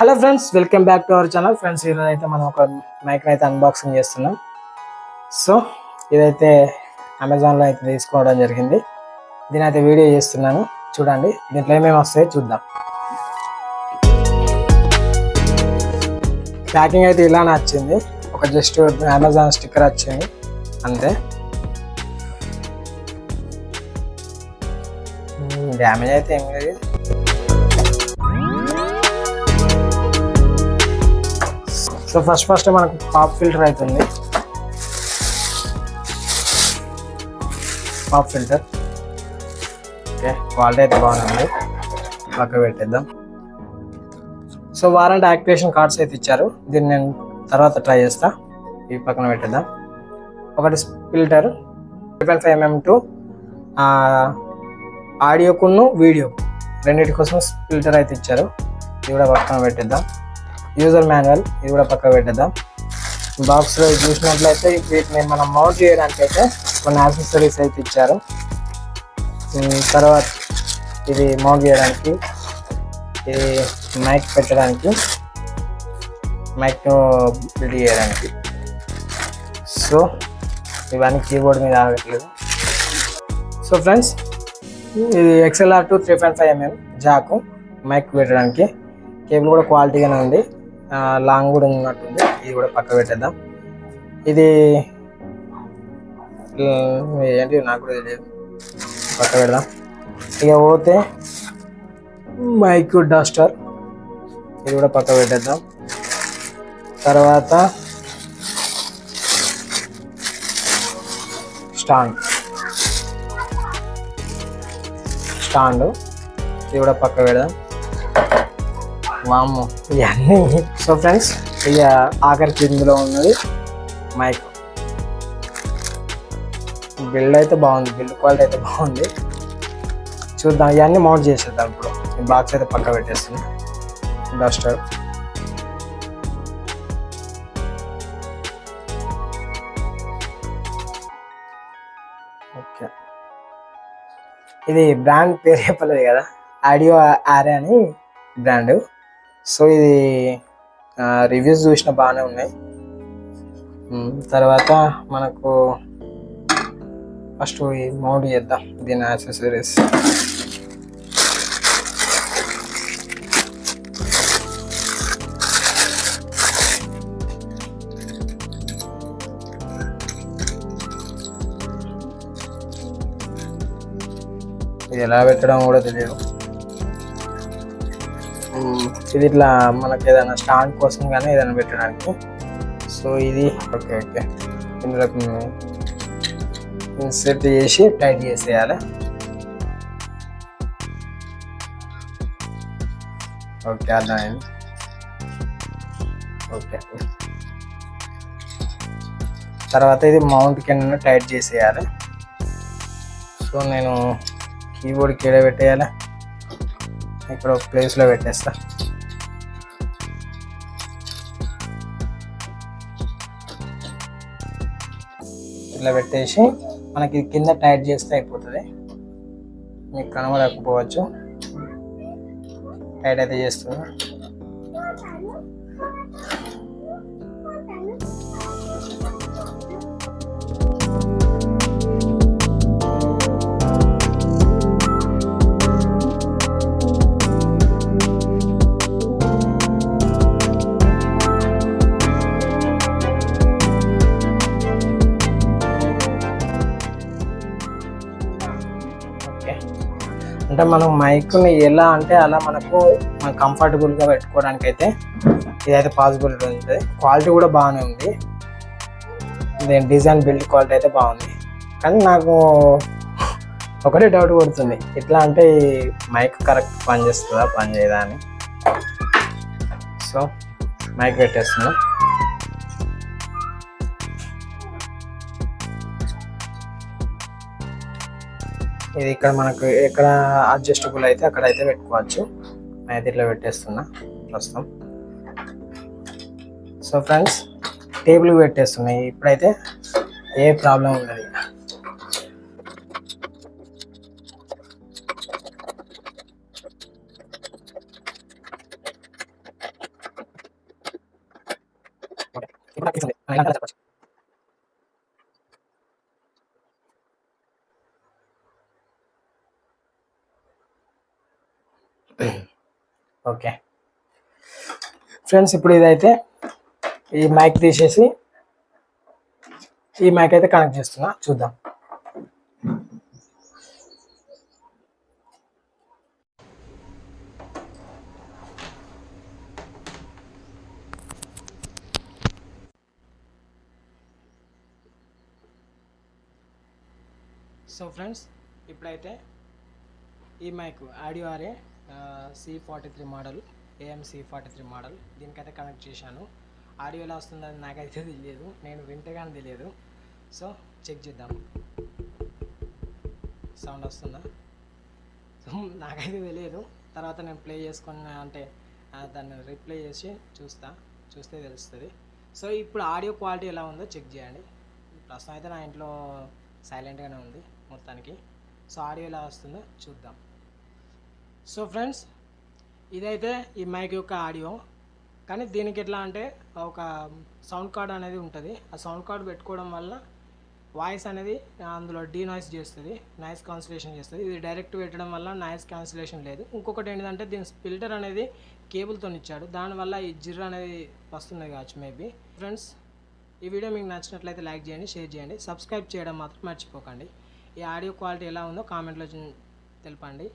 Hello friends welcome back to our channel. Friends ఈరోజు అయితే మనం ఒక మైక్ని అయితే అన్బాక్సింగ్ చేస్తున్నాం. సో ఇదైతే అమెజాన్లో అయితే తీసుకోవడం జరిగింది. దీని అయితే వీడియో చేస్తున్నాను. చూడండి దీంట్లో ఏమేమి వస్తాయో చూద్దాం. ప్యాకింగ్ అయితే ఇలానే వచ్చింది. ఒక జస్ట్ అమెజాన్ స్టిక్కర్ వచ్చింది. అంతే. డ్యామేజ్ అయితే ఏం లేదు. సో ఫస్ట్ ఫస్ట్ మనకు పాప్ ఫిల్టర్ అవుతుంది పాప్ ఫిల్టర్. ఓకే క్వాలిటీ అయితే బాగుంది. పక్క పెట్టేద్దాం. సో వారంటీ యాక్టివేషన్ కార్డ్స్ అయితే ఇచ్చారు. దీన్ని నేను తర్వాత ట్రై చేస్తా. ఈ పక్కన పెట్టేద్దాం. ఒకటి filter point five MM to ఆడియోకును వీడియో. రెండింటి కోసం ఫిల్టర్ అయితే ఇచ్చారు. ఇది కూడా పక్కన పెట్టేద్దాం. User manual. ఇది కూడా పక్క పెట్టేద్దాం. బాక్స్లో చూసినట్లయితే వీటిని మనం మౌంట్ చేయడానికి అయితే కొన్ని యాక్సెసరీస్ అయితే ఇచ్చారు. తర్వాత ఇది మౌంట్ చేయడానికి ఇది మైక్ పెట్టడానికి మైక్ బిల్డ్ చేయడానికి. సో ఇవన్నీ కీబోర్డ్ మీద ఆగట్లేదు. సో ఫ్రెండ్స్ ఇది XLR two three point five mm jack mic పెట్టడానికి. కేబుల్ కూడా క్వాలిటీగానే ఉంది. లాంగ్ కూడా ఉన్నట్టుంది. ఇది కూడా పక్క పెట్టేద్దాం. ఇది ఏంటి? నాకు కూడా తెలియదు. పక్క పెడదాం. ఇక పోతే మైక్ డస్టర్. ఇది కూడా పక్క పెట్టేద్దాం. తర్వాత స్టాండ్. స్టాండ్. ఇది కూడా పక్క పెడదాం. వాము ఇవన్నీ. సో ఫ్రెండ్స్ ఇక ఆఖరికి ఇందులో ఉన్నది మైక్. బిల్డ్ అయితే బాగుంది బిల్డ్ క్వాలిటీ అయితే బాగుంది. చూద్దాం ఇవన్నీ మౌంట్ చేసేద్దాం ఇప్పుడు. ఈ బాక్స్ అయితే పక్క పెట్టేస్తుంది డస్టర్ ఓకే ఇది బ్రాండ్ పేరు చెప్పలేదు కదా ఆడియో ఆరే అని బ్రాండ్ సో ఇది రివ్యూస్ చూసిన బాగానే ఉన్నాయి. తర్వాత మనకు ఫస్ట్ ఈ మౌంట్ చేద్దాం దీని యాక్సెసరీస్ ఇది ఎలా పెట్టడం కూడా తెలియదు. ఇది ఇట్లా మనకి ఏదైనా స్టాండ్ కోసం కానీ ఏదైనా పెట్టడానికి. సో ఇది ఓకే ఓకే. ఇందులో ఇన్సెట్ చేసి టైట్ చేసేయాలి. ఓకే అర్థమైంది. ఓకే. తర్వాత ఇది మౌంట్ కింద టైట్ చేసేయాలి. సో నేను కీబోర్డ్ కీడ పెట్టేయాలి? ఇక్కడ ఒక ప్లేస్లో పెట్టేస్తా. ఇట్లా పెట్టేసి మనకి కింద టైట్ చేస్తే అయిపోతుంది. మీకు కనబడకపోవచ్చు. టైట్ అయితే చేస్తుంది అంటే మనం మైక్ని ఎలా అంటే అలా మనకు మనం కంఫర్టబుల్గా పెట్టుకోవడానికి అయితే ఇదైతే పాసిబిలిటీ ఉంది. క్వాలిటీ కూడా బాగానే ఉంది. దీని డిజైన్ బిల్డ్ క్వాలిటీ అయితే బాగుంది. కానీ నాకు ఒకటే డౌట్ కొడుతుంది. ఎట్లా అంటే ఈ మైక్ కరెక్ట్ పని చేస్తుందా పని చేయదా అని. సో మైక్ పెట్టేస్తున్నాం. ఇది ఇక్కడ మనకు ఎక్కడ అడ్జస్టబుల్ అయితే అక్కడ అయితే పెట్టుకోవచ్చు నేనైతే ఇట్లా పెట్టేస్తున్నా ప్రస్తుతం. సో ఫ్రెండ్స్ టేబుల్ పెట్టేస్తున్నాయి ఇప్పుడైతే ఏ ప్రాబ్లం ఉండదు. ఇప్పుడు ఓకే. ఫ్రెండ్స్ ఇప్పుడు ఇదైతే ఈ మైక్ తీసేసి ఈ మైక్ అయితే కనెక్ట్ చేస్తున్నా. చూద్దాం. సో ఫ్రెండ్స్ ఇప్పుడైతే ఈ మైక్ ఆడియో ఆరే C forty three model AMC forty three model దీనికైతే కనెక్ట్ చేశాను. ఆడియో ఎలా వస్తుందని నాకైతే తెలియదు. నేను వింటగానే తెలియదు. సో చెక్ చేద్దాం. సౌండ్ వస్తుందా? సో నాకైతే తెలియదు. తర్వాత నేను ప్లే చేసుకున్న అంటే దాన్ని రిప్లై చేసి చూస్తా. చూస్తే తెలుస్తుంది. సో ఇప్పుడు ఆడియో క్వాలిటీ ఎలా ఉందో చెక్ చేయండి. ప్రస్తుతం అయితే నా ఇంట్లో సైలెంట్గానే ఉంది మొత్తానికి. సో ఆడియో ఎలా వస్తుందో చూద్దాం. సో ఫ్రెండ్స్ ఇదైతే ఈ మైక్ యొక్క ఆడియో. కానీ దీనికి ఎట్లా అంటే ఒక సౌండ్ కార్డ్ అనేది ఉంటుంది. ఆ సౌండ్ కార్డ్ పెట్టుకోవడం వల్ల వాయిస్ అనేది అందులో డీ నాయిస్ చేస్తుంది నాయిస్ కాన్సిలేషన్ చేస్తుంది. ఇది డైరెక్ట్ పెట్టడం వల్ల నాయిస్ క్యాన్సిలేషన్ లేదు. ఇంకొకటి ఏంటంటే దీని ఫిల్టర్ అనేది కేబుల్తో ఇచ్చాడు. దానివల్ల ఈ జిర్ అనేది వస్తుంది కావచ్చు మేబీ ఫ్రెండ్స్ ఈ వీడియో మీకు నచ్చినట్లయితే లైక్ చేయండి షేర్ చేయండి. సబ్స్క్రైబ్ చేయడం మాత్రం మర్చిపోకండి. ఈ ఆడియో క్వాలిటీ ఎలా ఉందో కామెంట్లో తెలపండి.